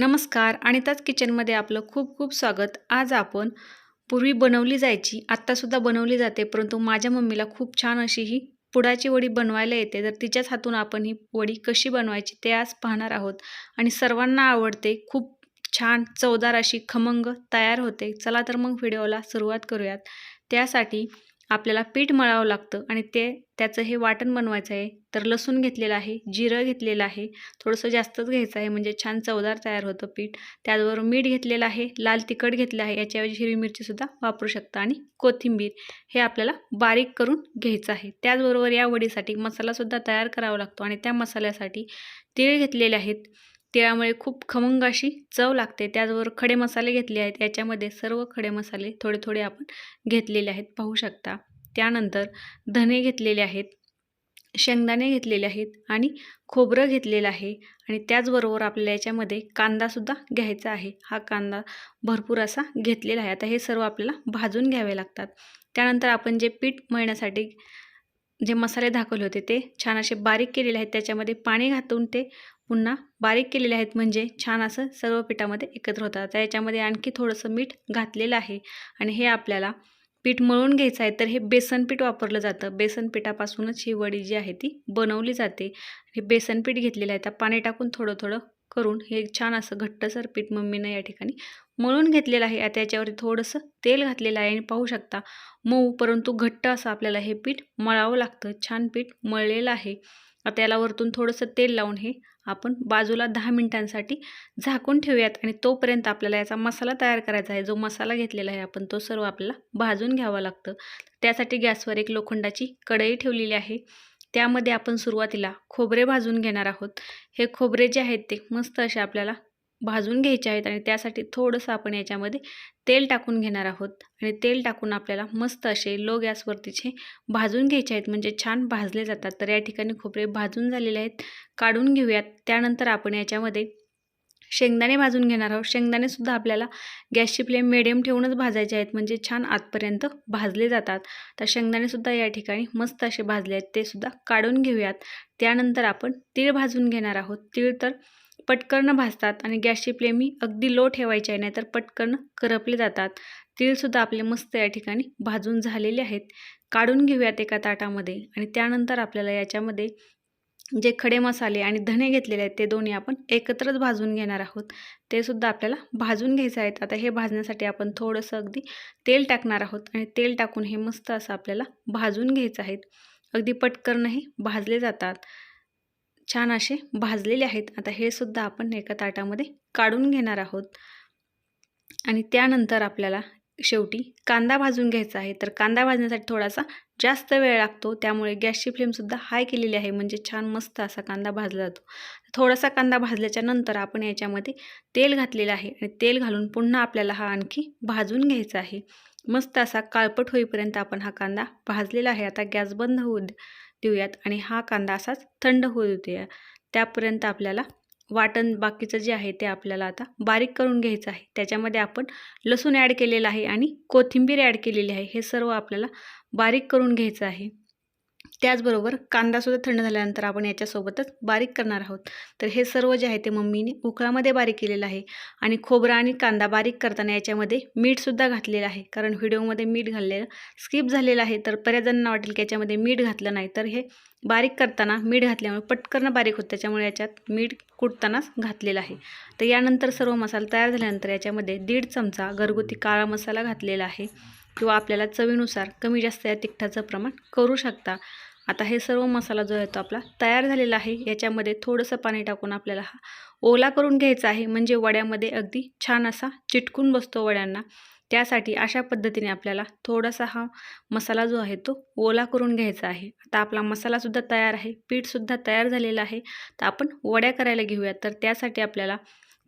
नमस्कार अनिताच किचनमध्ये आपलं खूप खूप स्वागत. आज आपण पूर्वी बनवली जायची आत्तासुद्धा बनवली जाते परंतु माझ्या मम्मीला खूप छान अशी ही पुडाची वडी बनवायला येते. तर तिच्याच हातून आपण ही वडी कशी बनवायची ते आज पाहणार आहोत. आणि सर्वांना आवडते खूप छान चवदार अशी खमंग तयार होते. चला तर मग व्हिडिओला सुरुवात करूयात. त्यासाठी आपल्याला पीठ मळावं लागतं आणि ते त्याचं हे वाटण बनवायचं आहे. तर लसूण घेतलेलं आहे जिरं घेतलेलं आहे थोडंसं जास्तच घ्यायचं आहे म्हणजे छान चवदार तयार होतं पीठ. त्याचबरोबर मीठ घेतलेलं आहे लाल तिखट घेतलं आहे याच्याऐवजी हिरवी मिरचीसुद्धा वापरू शकता आणि कोथिंबीर हे आपल्याला बारीक करून घ्यायचं आहे. त्याचबरोबर या वडीसाठी मसालासुद्धा तयार करावा लागतो आणि त्या मसाल्यासाठी तीळ घेतलेले आहेत. तिळामुळे खूप खमंग अशी चव लागते. त्याचबरोबर खडे मसाले घेतले आहेत. याच्यामध्ये सर्व खडे मसाले थोडे थोडे आपण घेतलेले आहेत. पाहू शकता. त्यानंतर धने घेतलेले आहेत. शेंगदाणे घेतलेले आहेत. आणि खोबरं घेतलेलं आहे. आणि त्याचबरोबर आपल्याला याच्यामध्ये कांदासुद्धा घ्यायचा आहे. हा कांदा भरपूर असा घेतलेला आहे. आता हे सर्व आपल्याला भाजून घ्यावे लागतात. त्यानंतर आपण जे पीठ मळण्यासाठी जे मसाले दाखवले होते ते छान असे बारीक केलेले आहेत. त्याच्यामध्ये पाणी घातून ते पुन्हा बारीक केलेले आहेत म्हणजे छान असं सर्व पिठामध्ये एकत्र होतात. आता याच्यामध्ये आणखी थोडंसं मीठ घातलेलं आहे आणि हे आपल्याला पीठ मळून घ्यायचं आहे तर हे बेसन पीठ वापरलं जातं. बेसन पिठापासूनच ही वडी जी आहे ती बनवली जाते. हे बेसन पीठ घेतलेलं आहे. तर पाणी टाकून थोडं थोडं करून हे छान असं घट्टसर पीठ मम्मीनं या ठिकाणी मळून घेतलेलं आहे. आता याच्यावरती थोडंसं तेल घातलेलं आहे. आणि पाहू शकता मऊ परंतु घट्ट असं आपल्याला हे पीठ मळावं लागतं. छान पीठ मळलेलं आहे. आता याला वरतून थोडंसं तेल लावून हे आपण बाजूला दहा मिनिटांसाठी झाकून ठेवूयात आणि तोपर्यंत आपल्याला याचा मसाला तयार करायचा आहे. जो मसाला घेतलेला आहे आपण तो सर्व आपल्याला भाजून घ्यावा लागतं. त्यासाठी गॅसवर एक लोखंडाची कढई ठेवलेली आहे. त्यामध्ये आपण सुरुवातीला खोबरे भाजून घेणार आहोत. हे खोबरे जे आहेत ते मस्त असे आपल्याला भाजून घ्यायचे आहेत आणि त्यासाठी थोडंसं आपण याच्यामध्ये तेल टाकून घेणार आहोत. आणि तेल टाकून आपल्याला मस्त असे लो गॅसवरतीचे भाजून घ्यायचे आहेत. म्हणजे छान भाजले जातात. तर या ठिकाणी खोबरे भाजून झालेले आहेत. काढून घेऊयात. त्यानंतर आपण याच्यामध्ये शेंगदाणे भाजून घेणार आहोत. शेंगदाणेसुद्धा आपल्याला गॅसची फ्लेम मिडियम ठेवूनच भाजायचे आहेत. म्हणजे छान आतपर्यंत भाजले जातात. तर शेंगदाणेसुद्धा या ठिकाणी मस्त असे भाजले आहेत. ते सुद्धा काढून घेऊयात. त्यानंतर आपण तीळ भाजून घेणार आहोत. तीळ तर पटकन भाजतात आणि गॅसची फ्लेम ही अगदी लो ठेवायची आहे नाहीतर पटकन करपले जातात. तीळसुद्धा आपले मस्त या ठिकाणी भाजून झालेले आहेत. काढून घेऊयात एका ताटामध्ये आणि त्यानंतर आपल्याला याच्यामध्ये जे खडे मसाले आणि धने घेतलेले आहेत ते दोन्ही आपण एकत्रच भाजून घेणार आहोत. ते सुद्धा आपल्याला भाजून घ्यायचं आहेत. आता हे भाजण्यासाठी आपण थोडंसं अगदी तेल टाकणार आहोत आणि तेल टाकून हे मस्त असं आपल्याला भाजून घ्यायचं आहेत अगदी पटकनही भाजले जातात. छान असे भाजलेले आहेत. आता हे सुद्धा आपण एका ताटामध्ये काढून घेणार आहोत. आणि त्यानंतर आपल्याला शेवटी कांदा भाजून घ्यायचा आहे. तर कांदा भाजण्यासाठी थोडासा जास्त वेळ लागतो. त्यामुळे गॅसची फ्लेमसुद्धा हाय केलेली आहे. म्हणजे छान मस्त असा कांदा भाजला जातो. थोडासा कांदा भाजल्याच्या नंतर आपण याच्यामध्ये तेल घातलेलं आहे. आणि तेल घालून पुन्हा आपल्याला हा आणखी भाजून घ्यायचा आहे. मस्त असा काळपट होईपर्यंत आपण हा कांदा भाजलेला आहे. आता गॅस बंद होऊ देऊयात. आणि हा कांदा असाच थंड होऊ देऊया. त्यापर्यंत आपल्याला वाटण बाकीचं जे आहे ते आपल्याला आता बारीक करून घ्यायचं आहे. त्याच्यामध्ये आपण लसूण ॲड केलेलं आहे आणि कोथिंबीर ॲड केलेली आहे. हे सर्व आपल्याला बारीक करून घ्यायचं आहे. त्याचबरोबर कांदासुद्धा थंड झाल्यानंतर आपण याच्यासोबतच बारीक करणार आहोत. तर हे सर्व जे आहे ते मम्मीने उकळामध्ये बारीक केलेलं आहे आणि खोबरा आणि कांदा बारीक करताना याच्यामध्ये मीठसुद्धा घातलेलं आहे. कारण व्हिडिओमध्ये मीठ घातलेलं स्किप झालेलं आहे तर बऱ्याच जणांना वाटेल की याच्यामध्ये मीठ घातलं नाही. तर हे बारीक करताना मीठ घातल्यामुळे पटकन बारीक होतं त्याच्यामुळे याच्यात मीठ कुटतानाच घातलेलं आहे. तर यानंतर सर्व मसाला तयार झाल्यानंतर याच्यामध्ये दीड चमचा घरगुती काळा मसाला घातलेला आहे. किंवा आपल्याला चवीनुसार कमी जास्त या तिखटाचं प्रमाण करू शकता. आता हे सर्व मसाला जो आहे तो आपला तयार झालेला आहे. याच्यामध्ये थोडंसं पाणी टाकून आपल्याला हा ओला करून घ्यायचा आहे. म्हणजे वड्यामध्ये अगदी छान असा चिटकून बसतो वड्यांना. त्यासाठी अशा पद्धतीने आपल्याला थोडासा हा मसाला जो आहे तो ओला करून घ्यायचा आहे. आता आपला मसालासुद्धा तयार आहे. पीठसुद्धा तयार झालेलं आहे. तर आपण वड्या करायला घेऊयात तर त्यासाठी आपल्याला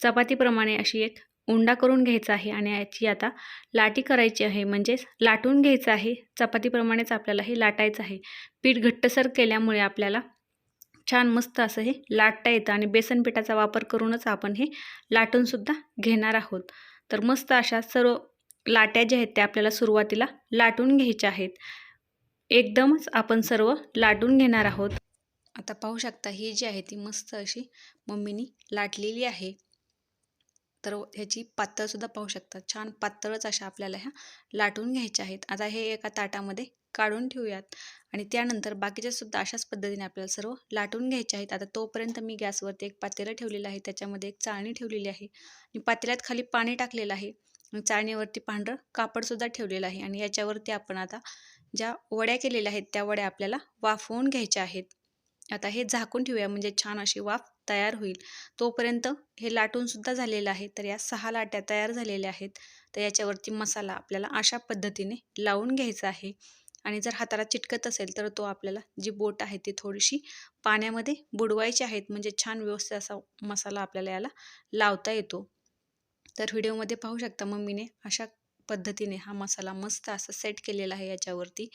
चपातीप्रमाणे अशी एक उंडा करून घ्यायचा आहे आणि याची आता लाटी करायची आहे. म्हणजेच लाटून घ्यायचं आहे. चपातीप्रमाणेच आपल्याला हे लाटायचं आहे. पीठ घट्टसर केल्यामुळे आपल्याला छान मस्त असं हे लाटता येतं आणि बेसन पिठाचा वापर करूनच आपण हे लाटूनसुद्धा घेणार आहोत. तर मस्त अशा सर्व लाट्या ज्या आहेत त्या आपल्याला सुरुवातीला लाटून घ्यायच्या आहेत. एकदमच आपण सर्व लाटून घेणार आहोत. आता पाहू शकता ही जी आहे ती मस्त अशी मम्मीनी लाटलेली आहे. तर ह्याची पातळसुद्धा पाहू शकता. छान पातळच अशा आपल्याला ह्या लाटून घ्यायच्या आहेत. आता हे एका ताटामध्ये काढून ठेवूयात. आणि त्यानंतर बाकीच्या सुद्धा अशाच पद्धतीने आपल्याला सर्व लाटून घ्यायचे आहेत. आता तोपर्यंत मी गॅसवरती एक पातेलं ठेवलेलं आहे. त्याच्यामध्ये एक चाळणी ठेवलेली आहे. आणि पातेल्यात खाली पाणी टाकलेलं आहे. चाळणीवरती पांढरं कापडसुद्धा ठेवलेलं आहे. आणि याच्यावरती आपण आता ज्या वड्या केलेल्या आहेत त्या वड्या आपल्याला वाफवून घ्यायच्या आहेत. आता हे झाकून ठेवूया म्हणजे छान अशी वाफ तयार होईल. तोपर्यंत हे लाटूनसुद्धा झालेलं आहे. तर या सहा लाट्या तयार झालेल्या आहेत. तर याच्यावरती मसाला आपल्याला अशा पद्धतीने लावून घ्यायचा आहे. आणि जर हाताला चिटकत असेल तर तो आपल्याला जी बोट आहे ती थोडीशी पाण्यामध्ये बुडवायची आहेत. म्हणजे छान व्यवस्थित असा मसाला आपल्याला याला लावता येतो. तर व्हिडिओमध्ये पाहू शकता मम्मीने अशा पद्धतीने हा मसाला मस्त असा सेट केलेला आहे याच्यावरती.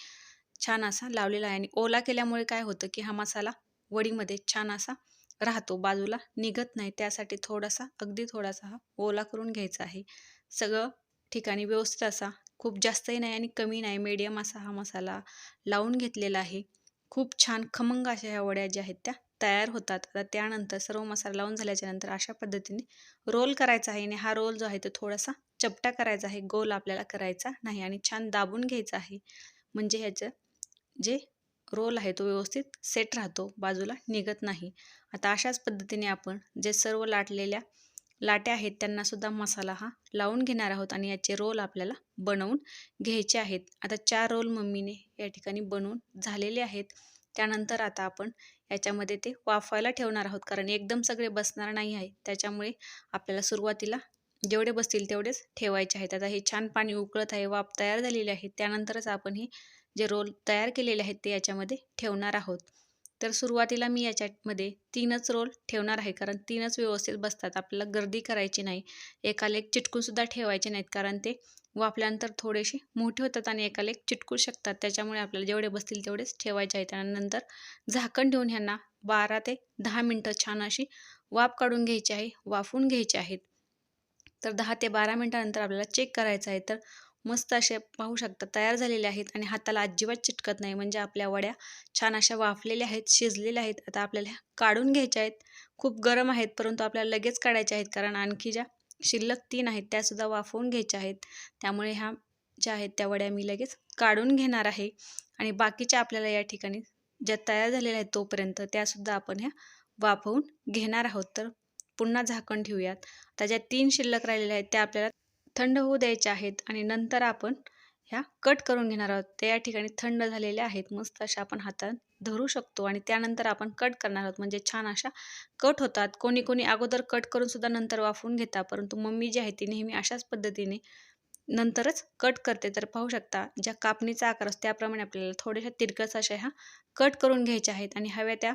छान असा लावलेला आहे आणि ओला केल्यामुळे काय होतं की हा मसाला वडीमध्ये छान असा राहतो बाजूला निघत नाही. त्यासाठी थोडासा अगदी थोडासा हा ओला करून घ्यायचा आहे. सगळं ठिकाणी व्यवस्थित असा खूप जास्तही नाही आणि कमी नाही. मीडियम असा हा मसाला लावून घेतलेला आहे. खूप छान खमंग अशा ह्या वड्या ज्या आहेत त्या तयार होतात. आता त्यानंतर सर्व मसाला लावून झाल्याच्यानंतर अशा पद्धतीने रोल करायचा आहे आणि हा रोल जो आहे तो थोडासा चपटा करायचा आहे. गोल आपल्याला करायचा नाही आणि छान दाबून घ्यायचा आहे. म्हणजे ह्याचं जे रोल आहे तो व्यवस्थित सेट राहतो बाजूला निघत नाही. आता अशाच पद्धतीने आपण जे सर्व लाटलेल्या लाट्या आहेत त्यांनासुद्धा मसाला हा लावून घेणार आहोत आणि याचे रोल आपल्याला बनवून घ्यायचे आहेत. आता चार रोल मम्मीने या ठिकाणी बनवून झालेले आहेत. त्यानंतर आता आपण याच्यामध्ये ते वाफवायला ठेवणार आहोत कारण एकदम सगळे बसणार नाही आहे. त्याच्यामुळे आपल्याला सुरुवातीला जेवढे बसतील तेवढेच ठेवायचे आहेत. आता हे छान पाणी उकळत आहे वाफ तयार झालेली आहे. त्यानंतरच आपण हे जे रोल तयार केलेले आहेत ते याच्यामध्ये ठेवणार आहोत. तर सुरुवातीला मी याच्यामध्ये तीनच रोल ठेवणार आहे कारण तीनच व्यवस्थित बसतात. आपल्याला गर्दी करायची नाही. एकाला एक चिटकूनसुद्धा ठेवायचे नाहीत कारण ते वाफल्यानंतर थोडेसे मोठे होतात आणि एकाला एक चिटकू शकतात. त्याच्यामुळे आपल्याला जेवढे बसतील तेवढेच ठेवायचे आहेत. त्यानंतर झाकण ठेवून ह्यांना बारा ते दहा मिनटं छान अशी वाफ काढून घ्यायची आहे वाफून घ्यायचे आहेत. तर दहा ते बारा मिनटानंतर आपल्याला चेक करायचं आहे. तर मस्त असे पाहू शकता तयार झालेले आहेत आणि हाताला अजिबात चिटकत नाही. म्हणजे आपल्या वड्या छान अशा वाफलेल्या आहेत शिजलेल्या आहेत. आता आपल्याला काढून घ्यायच्या आहेत. खूप गरम आहेत परंतु आपल्याला लगेच काढायच्या आहेत. कारण आणखी ज्या शिल्लक तीन आहेत त्यासुद्धा वाफवून घ्यायच्या आहेत. त्यामुळे ह्या ज्या आहेत त्या वड्या मी लगेच काढून घेणार आहे. आणि बाकीच्या आपल्याला या ठिकाणी ज्या तयार झालेल्या आहेत तोपर्यंत त्यासुद्धा आपण ह्या वाफवून घेणार आहोत. तर पुन्हा झाकण ठेवूयात. आता ज्या तीन शिल्लक राहिलेल्या आहेत त्या आपल्याला थंड होऊ द्यायच्या आहेत आणि नंतर आपण ह्या कट करून घेणार आहोत. त्या या ठिकाणी थंड झालेल्या आहेत मस्त अशा आपण हातात धरू शकतो आणि त्यानंतर आपण कट करणार आहोत. म्हणजे छान अशा कट होतात. कोणी कोणी अगोदर कट करून सुद्धा नंतर वाफवून घेता परंतु मम्मी जी आहे ती नेहमी अशाच पद्धतीने नंतरच कट करते. तर पाहू शकता ज्या कापणीचा आकार असतो त्याप्रमाणे आपल्याला थोड्याशा तिरकस अशा ह्या कट करून घ्यायच्या आहेत आणि हव्या त्या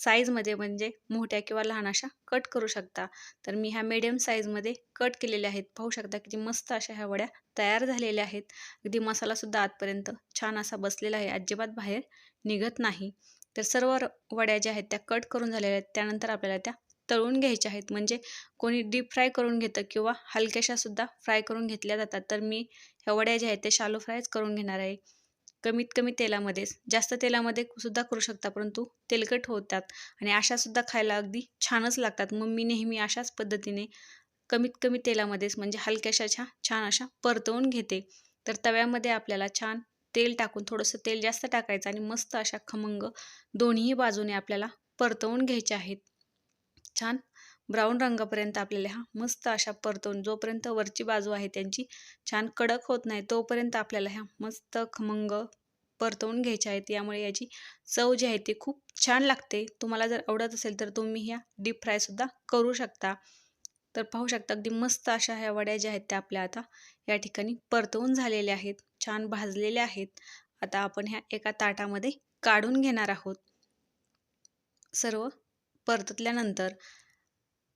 साईजमध्ये म्हणजे मोठ्या किंवा लहान अशा कट करू शकता. तर मी ह्या मिडियम साईजमध्ये कट केलेल्या आहेत. पाहू शकता किती मस्त अशा ह्या वड्या तयार झालेल्या आहेत. अगदी मसालासुद्धा आतपर्यंत छान असा बसलेला आहे. अजिबात बाहेर निघत नाही. तर सर्व वड्या ज्या आहेत त्या कट करून झालेल्या आहेत. त्यानंतर आपल्याला त्या तळून घ्यायच्या आहेत. म्हणजे कोणी डीप फ्राय करून घेतं किंवा हलक्याशासुद्धा फ्राय करून घेतल्या जातात. तर मी ह्या वड्या ज्या आहेत त्या शालो फ्रायच करून घेणार आहे. कमीत कमी तेलामध्येच. जास्त तेलामध्ये सुद्धा करू शकता परंतु तेलकट होतात आणि अशासुद्धा खायला अगदी छानच लागतात. मग मी नेहमी अशाच पद्धतीने कमीत कमी तेलामध्येच म्हणजे हलक्याशा छान अशा परतवून घेते. तर तव्यामध्ये आपल्याला छान तेल टाकून थोडंसं तेल जास्त टाकायचं आणि मस्त अशा खमंग दोन्ही बाजूने आपल्याला परतवून घ्यायचे आहेत. छान ब्राऊन रंगापर्यंत आपल्याला हा मस्त अशा परतवून जोपर्यंत वरची बाजू आहे त्यांची छान कडक होत नाही तोपर्यंत आपल्याला ह्या मस्त खमंग परतवून घ्यायच्या आहेत. यामुळे याची चव जी आहे ती खूप छान लागते. तुम्हाला जर आवडत असेल तर तुम्ही ह्या डीप फ्रायसुद्धा करू शकता. तर पाहू शकता अगदी मस्त अशा ह्या वड्या ज्या आहेत त्या आपल्या आता या ठिकाणी परतवून झालेल्या आहेत. छान भाजलेल्या आहेत. आता आपण ह्या एका ताटामध्ये काढून घेणार आहोत. सर्व परतल्यानंतर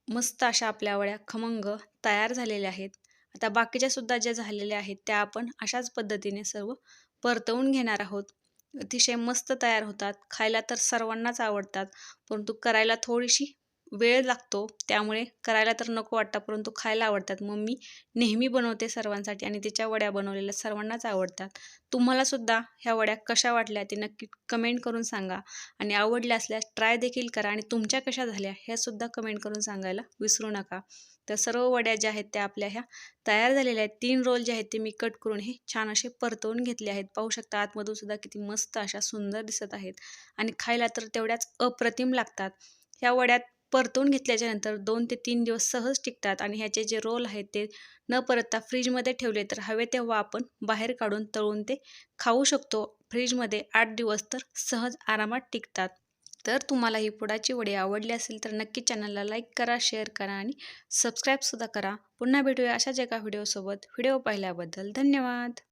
मस्त अशा आपल्या वड्या खमंग तयार झालेल्या आहेत. आता बाकीच्या सुद्धा ज्या झालेल्या आहेत त्या आपण अशाच पद्धतीने सर्व परतवून घेणार आहोत. अतिशय मस्त तयार होतात. खायला तर सर्वांनाच आवडतात परंतु करायला थोडीशी वेळ लागतो त्यामुळे करायला तर नको वाटतं परंतु खायला आवडतात. मग मी नेहमी बनवते सर्वांसाठी आणि त्याच्या वड्या बनवलेल्या सर्वांनाच आवडतात. तुम्हालासुद्धा ह्या वड्या कशा वाटल्या ते नक्की कमेंट करून सांगा आणि आवडल्या असल्यास ट्राय देखील करा आणि तुमच्या कशा झाल्या ह्यासुद्धा कमेंट करून सांगायला विसरू नका. तर सर्व वड्या ज्या आहेत त्या आपल्या ह्या तयार झालेल्या आहेत. तीन रोल जे आहेत ते मी कट करून हे छान असे परतवून घेतले आहेत. पाहू शकता आतमधून सुद्धा किती मस्त अशा सुंदर दिसत आहेत आणि खायला तर तेवढ्याच अप्रतिम लागतात. ह्या वड्यात परतून घेतल्याच्यानंतर दोन ते तीन दिवस सहज टिकतात आणि ह्याचे जे रोल आहेत ते न परतता फ्रीजमध्ये ठेवले तर हवे तेव्हा आपण बाहेर काढून तळून ते खाऊ शकतो. फ्रीजमध्ये आठ दिवस तर सहज आरामात टिकतात. तर तुम्हाला ही पुडाची वडी आवडली असेल तर नक्की चॅनलला लाईक करा शेअर करा आणि सबस्क्राईबसुद्धा करा. पुन्हा भेटूया अशाच एका व्हिडिओसोबत व्हिडिओ पाहिल्याबद्दल धन्यवाद.